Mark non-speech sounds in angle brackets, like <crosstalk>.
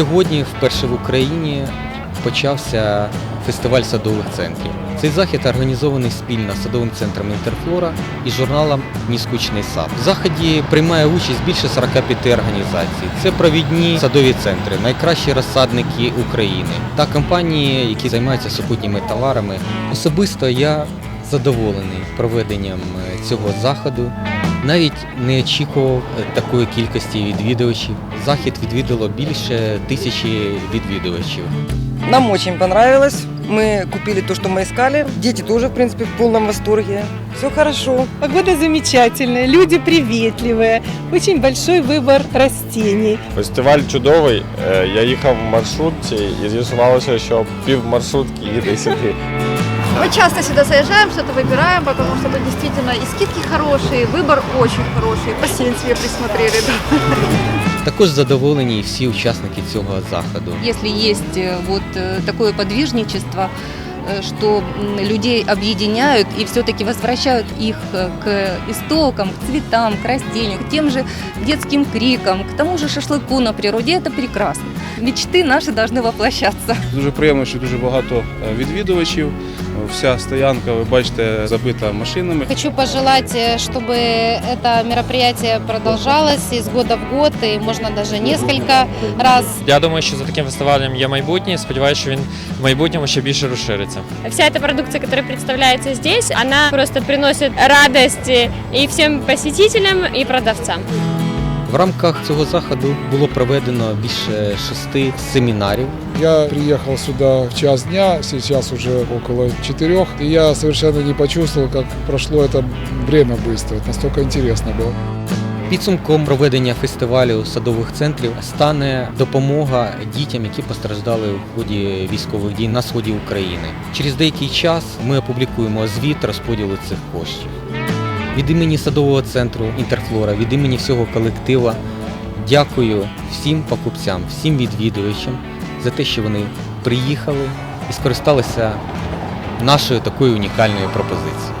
Сьогодні, вперше в Україні, почався фестиваль садових центрів. Цей захід організований спільно садовим центром Інтерфлора і журналом Ніскучний сад. В заході приймає участь більше 45 організацій. Це провідні садові центри, найкращі розсадники України та компанії, які займаються супутніми товарами. Особисто я задоволений проведенням е, цього заходу. Навіть не очікував е, такої кількості відвідувачів. Захід відвідало більше тисячі відвідувачів. Нам очень понравилось. Мы купили то, что мы искали. Дети тоже, в принципе, в полном восторге. Все хорошо. Погода замечательная, люди приветливые, очень большой выбор растений. Фестиваль чудовий. Е, Я їхав в маршрутці і з'ясувалося, що пів маршрутки їде сюди. Мы часто сюда заезжаем, что-то выбираем, потому что тут действительно и скидки хорошие, выбор очень хороший, бассейн себе присмотрели. да. <laughs> Також задоволені і всі учасники цього заходу. Если есть э, вот э, такое подвижничество, э, что м, людей объединяют и все-таки возвращают их э, к истокам, к цветам, к растению, к тем же детским крикам, к тому же шашлыку на природе, это прекрасно. Мечты наши должны воплощаться. Дуже приємно, що дуже багато е, відвідувачів. Вся стоянка, ви бачите, забита машинами. Хочу пожелать, э, чтобы это мероприятие продолжалось из года в год, и можно даже несколько раз. Я думаю, що за таким фестивалем є майбутнє. Сподіваюся, що він в майбутньому ще більше розшириться. Вся эта продукция, которая представляется здесь, она просто приносит радость и всем посетителям, и продавцам. В рамках цього заходу було проведено більше шести семінарів. Я приехал сюда в час дня, сейчас уже около четырех, и я совершенно не почувствовал, как прошло это время быстро. Настолько интересно было. Підсумком проведення фестивалю садових центрів стане допомога дітям, які постраждали в ході військових дій на сході України. Через деякий час ми опублікуємо звіт розподілу цих коштів. Від імені садового центру Інтерфлора, від імені всього колектива дякую всім покупцям, всім відвідувачам за те, що вони приїхали і скористалися нашою такою унікальною пропозицією.